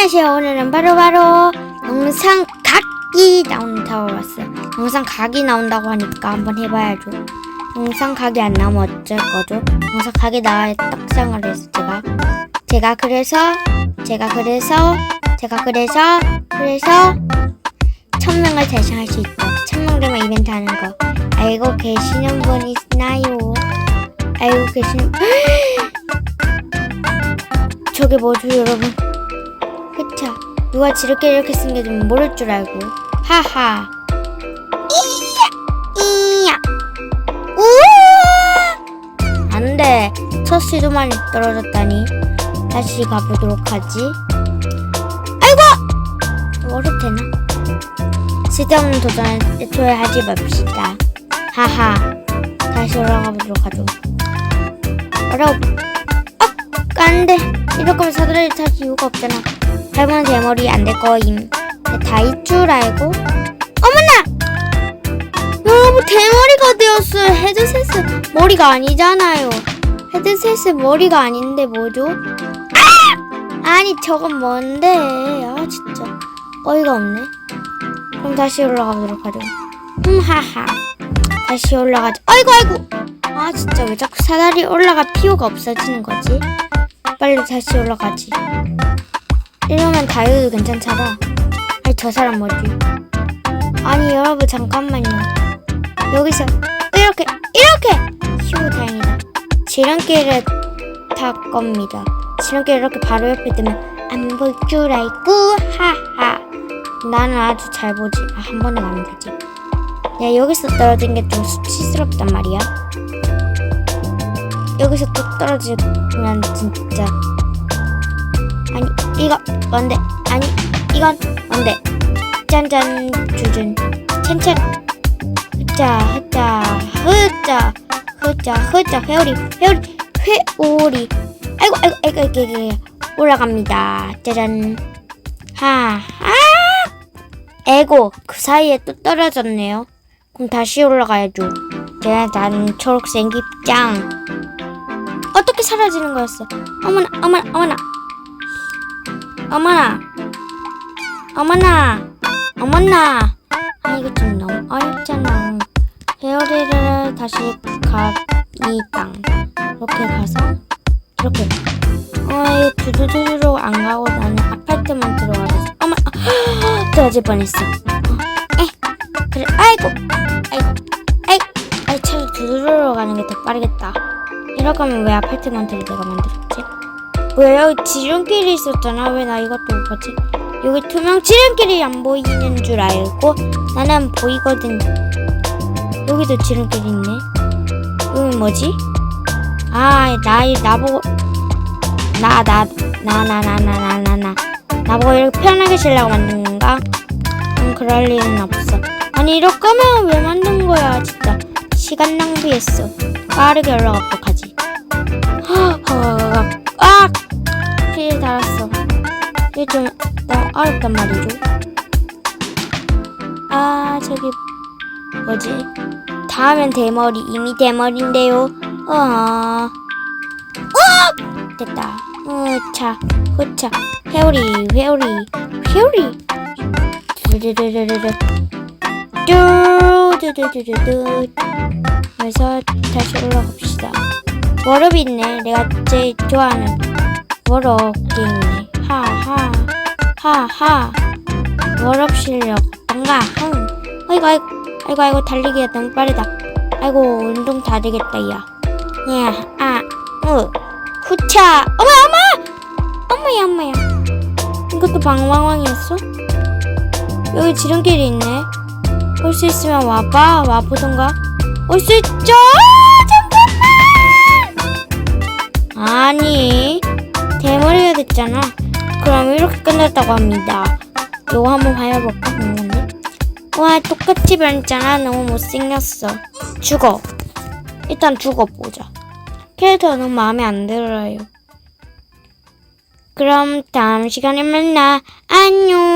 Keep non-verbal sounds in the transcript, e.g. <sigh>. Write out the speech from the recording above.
안녕하세요. 오늘은 바로 바로 영상 각이 나온다고 왔어요. 영상 각이 나온다고 하니까 한번 해봐야죠. 영상 각이 안 나오면 어쩔 거죠? 영상 각이 나와야 딱 생각을 해서 제가 제가 그래서 제가 그래서 제가 그래서 그래서 천 명을 달성할 수 있다. 천명 되면 이벤트 하는 거 알고 계시는 분 있나요? 알고 계시는 <gasps> 저게 뭐죠, 여러분? 그쵸. 누가 지렇게 이렇게 생겨주면 모를 줄 알고. 하하. 이야! 이야! 우와! 안 돼. 첫 시도만 떨어졌다니. 다시 가보도록 하지. 아이고! 어렵대나? 쓸데없는 도전을 애초에 하지 맙시다. 하하. 다시 올라가 보도록 하죠. 어려워. 아! 안 돼. 이럴 거면 사다리를 탈 이유가 없잖아. 닮은 대머리 안 될 거임. 다일 줄 알고. 어머나! 여러분 대머리가 되었어요. 헤드셋은 머리가 아니잖아요. 헤드셋은 머리가 아닌데 뭐죠? 아! 아니 저건 뭔데? 아 진짜 어이가 없네. 그럼 다시 올라가 보도록 하죠. 음 하하. 다시 올라가자. 아이고 아이고. 아 진짜 왜 자꾸 사다리 올라가 필요가 없어지는 거지? 빨리 다시 올라가지. 이러면 다이어도 괜찮잖아. 아니 저 사람 뭐지? 아니 여러분 잠깐만요. 여기서 이렇게 이렇게 휴 다행이다. 지름길을 탈 겁니다. 지름길 이렇게 바로 옆에 뜨면 안 볼 줄 알고 하하. 나는 아주 잘 보지. 아, 한 번에 가면 되지. 야 여기서 떨어진 게 좀 수치스럽단 말이야. 여기서 또 떨어지면 진짜 아니 이거 뭔데 아니 이건 뭔데? 짠짠 주준. 첸첸 흐짜 흐짜 흐짜 흐짜 흐짜 회오리 회오리 회오리. 아이고 아이고 아이고 아이고, 아이고 올라갑니다. 짜잔. 하아 에고 그 사이에 또 떨어졌네요. 그럼 다시 올라가야죠. 짜잔 초록색 입장. 어떻게 사라지는 거였어? 어머나, 어머나, 어머나, 어머나, 어머나, 어머나. 아 이거 좀 너무 어렵잖아. 헤어리를 다시 가이 땅. 이렇게 가서 이렇게. 어 이거 두두두두로 안 가고 나는 아파트만 들어가서 어머 아, <gasps> 떨어질 뻔했어. 어, 에 그래 아이고 아이고 아이 아이 차라리 두두두로 가는 게 더 빠르겠다. 이럴 거면 왜 아파트먼트를 내가 만들었 여기 지름길이 있었잖아. 왜 나 이것도 못 봤지? 여기 투명 지름길이 안 보이는 줄 알고 나는 보이거든. 여기도 지름길이 있네. 여기 뭐지? 아 나, 나보고 나 나 나 나 나 나 나 나 나. 나보고 이렇게 편하게 쉬려고 만든 건가? 음 그럴 리는 없어. 아니 이럴 거면 왜 만든 거야 진짜? 시간 낭비했어. 빠르게 올라가도록 하 어렵단 말이죠. 아, 저기 뭐지? 다음엔 대머리 이미 대머리인데요. 어, 어, 됐다. 으차, 흐차, 회오리, 회오리, 회오리. 두두두두두두. 뚜두두두두두. 그래서 다시 올라갑시다. 워럽 있네. 내가 제일 좋아하는 워럽 게임이네. 하하. 하하. 워럽 실력. 뭔가, 흥. 아이고, 아이고, 아이고, 아이고, 달리기가 너무 빠르다. 아이고, 운동 다 되겠다, 야. 야, 아, 으. 후차. 어머, 어머! 어머야, 어머야. 이것도 방황왕이었어? 여기 지름길이 있네. 올 수 있으면 와봐. 와보던가. 올 수 있죠? 아니 대머리가 됐잖아 그럼 이렇게 끝났다고 합니다. 요거 한번 봐볼까 궁금한데 와 똑같이 변했잖아. 너무 못생겼어. 죽어. 일단 죽어보자. 캐릭터 너무 마음에 안 들어요. 그럼 다음 시간에 만나. 안녕